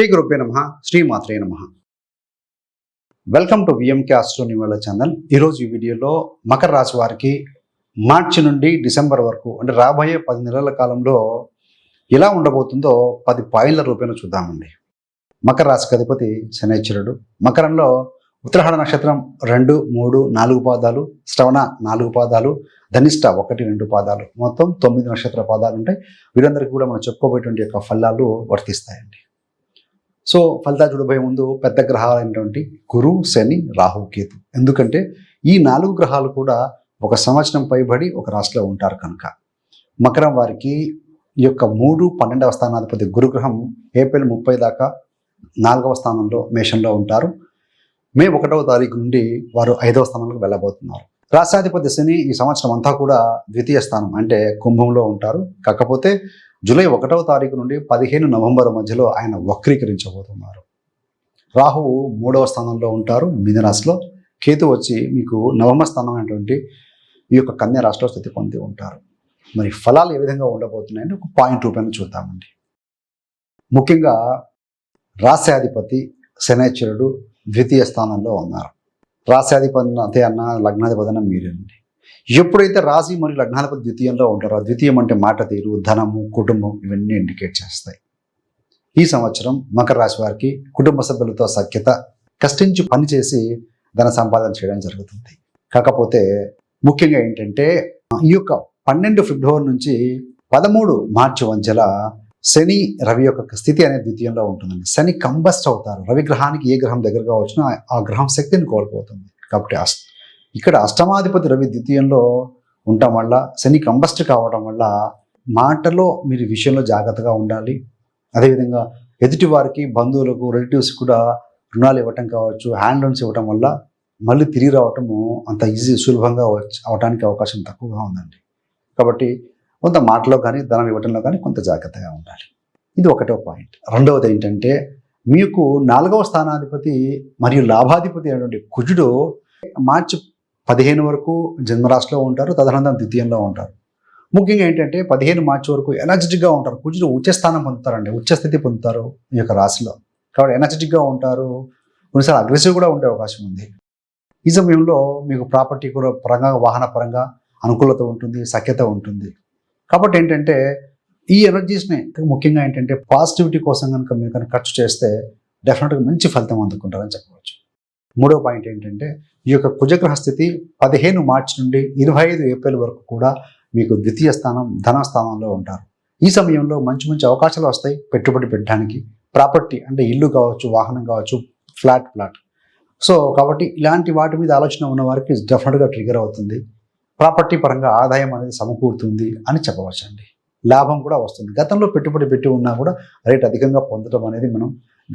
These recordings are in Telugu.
శ్రీ గురుపే నమ శ్రీమాత్రే నమ. వెల్కమ్ టు విఎంకే ఆస్ట్రోనివాల ఛానల్ ఈరోజు ఈ వీడియోలో మకర రాశి వారికి మార్చి నుండి డిసెంబర్ వరకు అంటే రాబోయే పది నెలల కాలంలో ఎలా ఉండబోతుందో పది పాయింట్ల రూపేణ చూద్దామండి. మకర రాశికి అధిపతి శనైశ్వరుడు మకరంలో ఉత్తరాహణ నక్షత్రం రెండు మూడు నాలుగు పాదాలు శ్రవణ నాలుగు పాదాలు ధనిష్ట ఒకటి రెండు పాదాలు. మొత్తం తొమ్మిది నక్షత్ర పాదాలు ఉంటాయి. వీరందరికీ కూడా మనం చెప్పుకోబోయేటువంటి యొక్క ఫలాలు వర్తిస్తాయండి. సో ఫలితాలు చూడబోయే ముందు పెద్ద గ్రహాలైనటువంటి గురు శని రాహు కేతు. ఎందుకంటే ఈ నాలుగు గ్రహాలు కూడా ఒక సంవత్సరం పైబడి ఒక రాశిలో ఉంటారు కనుక. మకరం వారికి ఈ యొక్క మూడు పన్నెండవ స్థానాధిపతి గురుగ్రహం ఏప్రిల్ ముప్పై దాకా నాలుగవ స్థానంలో మేషంలో ఉంటారు. మే ఒకటవ తారీఖు నుండి వారు ఐదవ స్థానంలోకి వెళ్ళబోతున్నారు. రాష్ట్రాధిపతి శని ఈ సంవత్సరం అంతా కూడా ద్వితీయ స్థానం అంటే కుంభంలో ఉంటారు. కాకపోతే జూలై ఒకటవ తారీఖు నుండి పదిహేను నవంబర్ మధ్యలో ఆయన వక్రీకరించబోతున్నారు. రాహువు మూడవ స్థానంలో ఉంటారు మీనరాశిలో కేతు వచ్చి మీకు నవమ స్థానం అయినటువంటి ఈ యొక్క కన్యా రాశిలో స్థితి పొంది ఉంటారు. మరి ఫలాలు ఏ విధంగా ఉండబోతున్నాయని ఒక పాయింట్ రూపాయలు చూద్దామండి. ముఖ్యంగా రాస్యాధిపతి శనేశ్వరుడు ద్వితీయ స్థానంలో ఉన్నారు. రాస్యాధిపతి అన్న లగ్నాధిపతి అన్న మీరేనండి ఎప్పుడైతే రాశి మరియు లగ్నాధిపతి ద్వితీయంలో ఉంటారో ద్వితీయం అంటే మాట తీరు ధనము కుటుంబం ఇవన్నీ ఇండికేట్ చేస్తాయి. ఈ సంవత్సరం మకర రాశి వారికి కుటుంబ సభ్యులతో సఖ్యత కష్టించి పనిచేసి ధన సంపాదన చేయడం జరుగుతుంది. కాకపోతే ముఖ్యంగా ఏంటంటే ఈ యొక్క పన్నెండు ఫిబ్రవరి నుంచి పదమూడు మార్చి వంచెల శని రవి యొక్క స్థితి అనేది ద్వితీయంలో ఉంటుందండి. శని కంబస్ట్ అవుతారు. రవి గ్రహానికి ఏ గ్రహం దగ్గరగా వచ్చినా ఆ గ్రహం శక్తిని కోల్పోతుంది. కాబట్టి అష్ట ఇక్కడ అష్టమాధిపతి రవి ద్వితీయంలో ఉండటం వల్ల శని కంబస్ట్ కావడం వల్ల మాటలో మీరు విషయంలో జాగ్రత్తగా ఉండాలి. అదేవిధంగా ఎదుటి వారికి బంధువులకు రిలేటివ్స్ కూడా రుణాలు ఇవ్వటం కావచ్చు హ్యాండ్ లోన్స్ ఇవ్వటం వల్ల మళ్ళీ తిరిగి రావటము అంత ఈజీ సులభంగా వచ్చి అవకాశం తక్కువగా ఉందండి. కాబట్టి కొంత మాటలో కానీ ధనం ఇవ్వడంలో కానీ కొంత జాగ్రత్తగా ఉండాలి. ఇది ఒకటో పాయింట్. రెండవది ఏంటంటే మీకు నాలుగవ స్థానాధిపతి మరియు లాభాధిపతి అయినటువంటి కుజుడు మార్చి పదిహేను వరకు జన్మరాశిలో ఉంటారు తదనంతరం ద్వితీయంలో ఉంటారు. ముఖ్యంగా ఏంటంటే పదిహేను మార్చి వరకు ఎనర్జెటిక్గా ఉంటారు. కుజుడు ఉచ్చస్థానం పొందుతారండి ఉచ్చస్థితి పొందుతారు ఈ యొక్క రాశిలో. కాబట్టి ఎనర్జెటిక్గా ఉంటారు కొన్నిసార్లు అగ్రెసివ్ కూడా ఉండే అవకాశం ఉంది. ఈ సమయంలో మీకు ప్రాపర్టీ కూడా పరంగా వాహన పరంగా అనుకూలత ఉంటుంది సఖ్యత ఉంటుంది. కాబట్టి ఏంటంటే ఈ ఎనర్జీస్ని ముఖ్యంగా ఏంటంటే పాజిటివిటీ కోసం కనుక మీరు కనుక ఖర్చు చేస్తే డెఫినెట్గా మంచి ఫలితం అందుకుంటారని చెప్పవచ్చు. మూడో పాయింట్ ఏంటంటే ఈ యొక్క కుజగ్రహ స్థితి పదిహేను మార్చి నుండి ఇరవై ఐదు ఏప్రిల్ వరకు కూడా మీకు ద్వితీయ స్థానం ధన స్థానంలో ఉంటారు. ఈ సమయంలో మంచి మంచి అవకాశాలు వస్తాయి. పెట్టుబడి పెట్టడానికి ప్రాపర్టీ అంటే ఇల్లు కావచ్చు వాహనం కావచ్చు ఫ్లాట్ ఫ్లాట్ సో కాబట్టి ఇలాంటి వాటి మీద ఆలోచన ఉన్న వారికి డెఫినెట్గా ట్రిగర్ అవుతుంది. ప్రాపర్టీ పరంగా ఆదాయం అనేది సమకూరుతుంది అని చెప్పవచ్చు అండి లాభం కూడా వస్తుంది. గతంలో పెట్టుబడి పెట్టి ఉన్నా కూడా రేట్ అధికంగా పొందడం అనేది మనం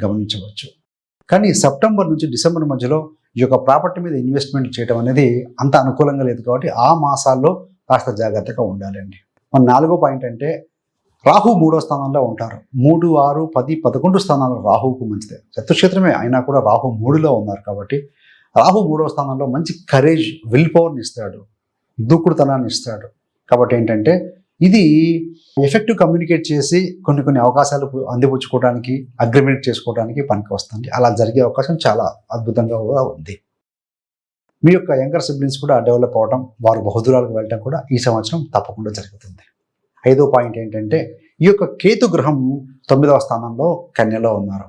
గమనించవచ్చు. కానీ సెప్టెంబర్ నుంచి డిసెంబర్ మధ్యలో ఈ యొక్క ప్రాపర్టీ మీద ఇన్వెస్ట్మెంట్ చేయడం అనేది అంత అనుకూలంగా లేదు కాబట్టి ఆ మాసాల్లో కాస్త జాగ్రత్తగా ఉండాలండి. మన నాలుగో పాయింట్ అంటే రాహు మూడో స్థానంలో ఉంటారు. మూడు ఆరు పది పదకొండు స్థానాలు రాహుకు మంచిదే. చతుక్షేత్రమే అయినా కూడా రాహు మూడులో ఉన్నారు కాబట్టి రాహు మూడో స్థానంలో మంచి కరేజ్ విల్ పవర్ని ఇస్తాడు. దూకుడుతనాన్ని ఇస్తాడు. కాబట్టి ఏంటంటే ఇది ఎఫెక్టివ్ కమ్యూనికేట్ చేసి కొన్ని కొన్ని అవకాశాలు అందిపుచ్చుకోవడానికి అగ్రిమెంట్ చేసుకోవడానికి పనికి వస్తుంది. అలా జరిగే అవకాశం చాలా అద్భుతంగా కూడా ఉంది. మీ యొక్క యంగర్ సిబ్లింగ్స్ కూడా డెవలప్ అవ్వడం వారు బహుదూరాలకు వెళ్ళడం కూడా ఈ సంవత్సరం తప్పకుండా జరుగుతుంది. ఐదో పాయింట్ ఏంటంటే ఈ యొక్క కేతు గ్రహం తొమ్మిదవ స్థానంలో కన్యలో ఉన్నారు.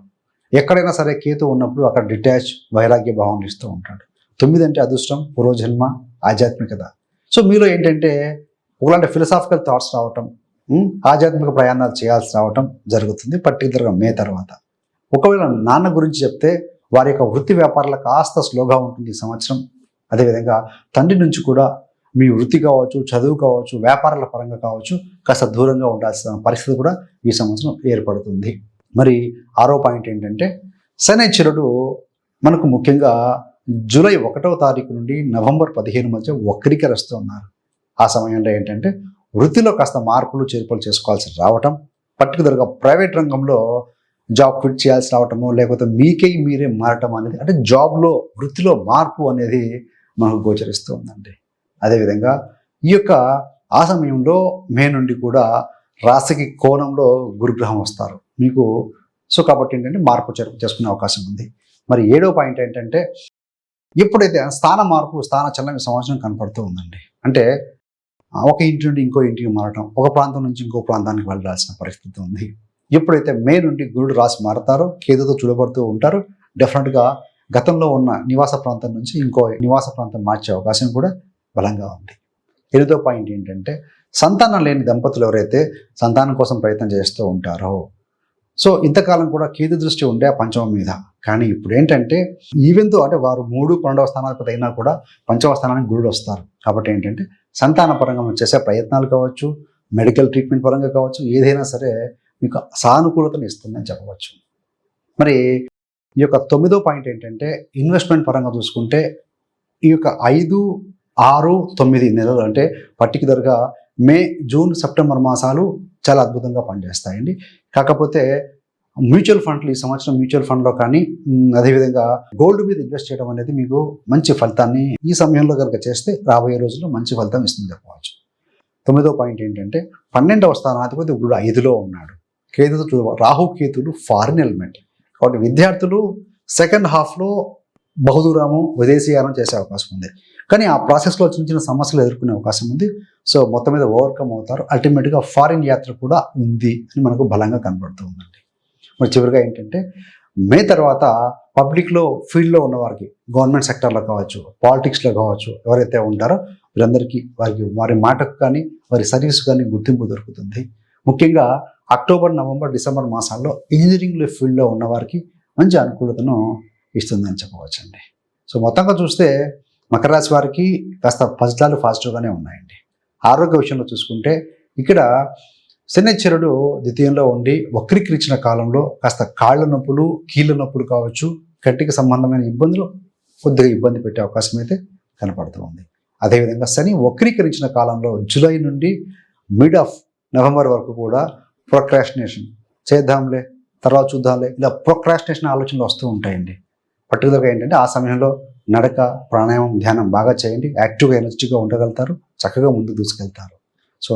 ఎక్కడైనా సరే కేతు ఉన్నప్పుడు అక్కడ డిటాచ్ వైరాగ్య భావం ఇస్తూ ఉంటాడు. తొమ్మిది అంటే అదృష్టం పూర్వజన్మ ఆధ్యాత్మికత. సో మీలో ఏంటంటే ఒకలాంటి ఫిలసాఫికల్ థాట్స్ రావటం ఆధ్యాత్మిక ప్రయాణాలు చేయాల్సి రావటం జరుగుతుంది పర్టికులర్గా మే తర్వాత. ఒకవేళ నాన్న గురించి చెప్తే వారి యొక్క వృత్తి వ్యాపారాలు కాస్త స్లోగా ఉంటుంది ఈ సంవత్సరం. అదేవిధంగా తండ్రి నుంచి కూడా మీ వృత్తి కావచ్చు చదువు కావచ్చు వ్యాపారాల పరంగా కావచ్చు కాస్త దూరంగా ఉండాల్సిన పరిస్థితి కూడా ఈ సంవత్సరం ఏర్పడుతుంది. మరి ఆరో పాయింట్ ఏంటంటే శనిశ్వరుడు మనకు ముఖ్యంగా జూలై ఒకటవ తారీఖు నుండి నవంబర్ పదిహేను మధ్య వక్రీకరిస్తూ ఉన్నారు. ఆ సమయంలో ఏంటంటే వృత్తిలో కాస్త మార్పులు చేర్పులు చేసుకోవాల్సి రావటం పర్టికులర్గా ప్రైవేట్ రంగంలో జాబ్ క్విట్ చేయాల్సి రావటము లేకపోతే మీకై మీరే మారటం అనేది అంటే జాబ్లో వృత్తిలో మార్పు అనేది మనకు గోచరిస్తూ ఉందండి. అదేవిధంగా ఈ యొక్క ఆ సమయంలో మే నుండి కూడా రాశికి కోణంలో గురుగ్రహం వస్తారు. మీకు సో కాబట్టి ఏంటంటే మార్పు చేర్పు చేసుకునే అవకాశం ఉంది. మరి ఏడో పాయింట్ ఏంటంటే ఎప్పుడైతే స్థాన మార్పు స్థాన చలనం ఈ సంవత్సరం కనపడుతూ ఉందండి. అంటే ఒక ఇంటి నుండి ఇంకో ఇంటికి మారటం ఒక ప్రాంతం నుంచి ఇంకో ప్రాంతానికి వెళ్ళాల్సిన పరిస్థితి ఉంది. ఎప్పుడైతే మే నుండి గురుడు రాసి మారతారో కేతుతో చూడబడుతూ ఉంటారు డెఫినెట్గా గతంలో ఉన్న నివాస ప్రాంతం నుంచి ఇంకో నివాస ప్రాంతం మార్చే అవకాశం కూడా బలంగా ఉంది. ఎనిమిదో పాయింట్ ఏంటంటే సంతానం లేని దంపతులు ఎవరైతే సంతానం కోసం ప్రయత్నం చేస్తూ ఉంటారో సో ఇంతకాలం కూడా కేతు దృష్టి ఉండే ఆ పంచమం మీద. కానీ ఇప్పుడు ఏంటంటే ఈవెంతో అంటే వారు మూడు పన్నెండవ స్థానాధిపతి అయినా కూడా పంచమ స్థానానికి గురుడు వస్తారు. కాబట్టి ఏంటంటే సంతాన పరంగా చేసే ప్రయత్నాలు కావచ్చు మెడికల్ ట్రీట్మెంట్ పరంగా కావచ్చు ఏదైనా సరే మీకు సానుకూలతను ఇస్తుందని చెప్పవచ్చు. మరి ఈ యొక్క తొమ్మిదో పాయింట్ ఏంటంటే ఇన్వెస్ట్మెంట్ పరంగా చూసుకుంటే ఈ యొక్క ఐదు ఆరు తొమ్మిది నెలలు అంటే పర్టికులర్గా మే జూన్ సెప్టెంబర్ మాసాలు చాలా అద్భుతంగా పనిచేస్తాయండి. కాకపోతే మ్యూచువల్ ఫండ్లు ఈ సంవత్సరం మ్యూచువల్ ఫండ్లో కానీ అదేవిధంగా గోల్డ్ మీద ఇన్వెస్ట్ చేయడం అనేది మీకు మంచి ఫలితాన్ని ఈ సమయంలో కనుక చేస్తే రాబోయే రోజుల్లో మంచి ఫలితం ఇస్తుంది చెప్పవచ్చు. తొమ్మిదో పాయింట్ ఏంటంటే పన్నెండవ స్థానాధిపతి ఇప్పుడు ఐదులో ఉన్నాడు. కేతు రాహుకేతులు రాహు ఫారిన్ ఎలిమెంట్. కాబట్టి విద్యార్థులు సెకండ్ హాఫ్లో బహుదూరము విదేశీయానం చేసే అవకాశం ఉంది. కానీ ఆ ప్రాసెస్లో చిన్న చిన్న సమస్యలు ఎదుర్కొనే అవకాశం ఉంది. సో మొత్తం మీద ఓవర్కమ్ అవుతారు. అల్టిమేట్గా ఫారిన్ యాత్ర కూడా ఉంది అని మనకు బలంగా కనబడుతూ ఉందండి. మరి చివరిగా ఏంటంటే మే తర్వాత పబ్లిక్లో ఫీల్డ్లో ఉన్నవారికి గవర్నమెంట్ సెక్టర్లో కావచ్చు పాలిటిక్స్లో కావచ్చు ఎవరైతే ఉంటారో వీరందరికీ వారికి వారి మాటకు కానీ వారి సర్వీస్ కానీ గుర్తింపు దొరుకుతుంది. ముఖ్యంగా అక్టోబర్ నవంబర్ డిసెంబర్ మాసాల్లో ఇంజనీరింగ్ ఫీల్డ్లో ఉన్నవారికి మంచి అనుకూలతను ఇస్తుందని చెప్పవచ్చండి. సో మొత్తంగా చూస్తే మకర రాశి వారికి కాస్త ఫలితాలు పాజిటివ్గానే ఉన్నాయండి. ఆరోగ్య విషయంలో చూసుకుంటే ఇక్కడ శనిచ్చరుడు ద్వితీయంలో ఉండి వక్రీకరించిన కాలంలో కాస్త కాళ్ళ నొప్పులు కీళ్ళ నొప్పులు కావచ్చు కంటికి సంబంధమైన ఇబ్బందులు కొద్దిగా ఇబ్బంది పెట్టే అవకాశం అయితే కనపడుతూ ఉంది. అదేవిధంగా శని వక్రీకరించిన కాలంలో జూలై నుండి మిడ్ ఆఫ్ నవంబర్ వరకు కూడా ప్రొక్రాస్టినేషన్ చేద్దాంలే తర్వాత చూద్దాంలే ఇలా ప్రొక్రాస్టినేషన్ ఆలోచనలు వస్తూ ఉంటాయండి. పట్టుదలగా ఏంటంటే ఆ సమయంలో నడక ప్రాణాయామం ధ్యానం బాగా చేయండి యాక్టివ్గా ఎనర్జీగా ఉండగలుగుతారు చక్కగా ముందుకు దూసుకెళ్తారు. సో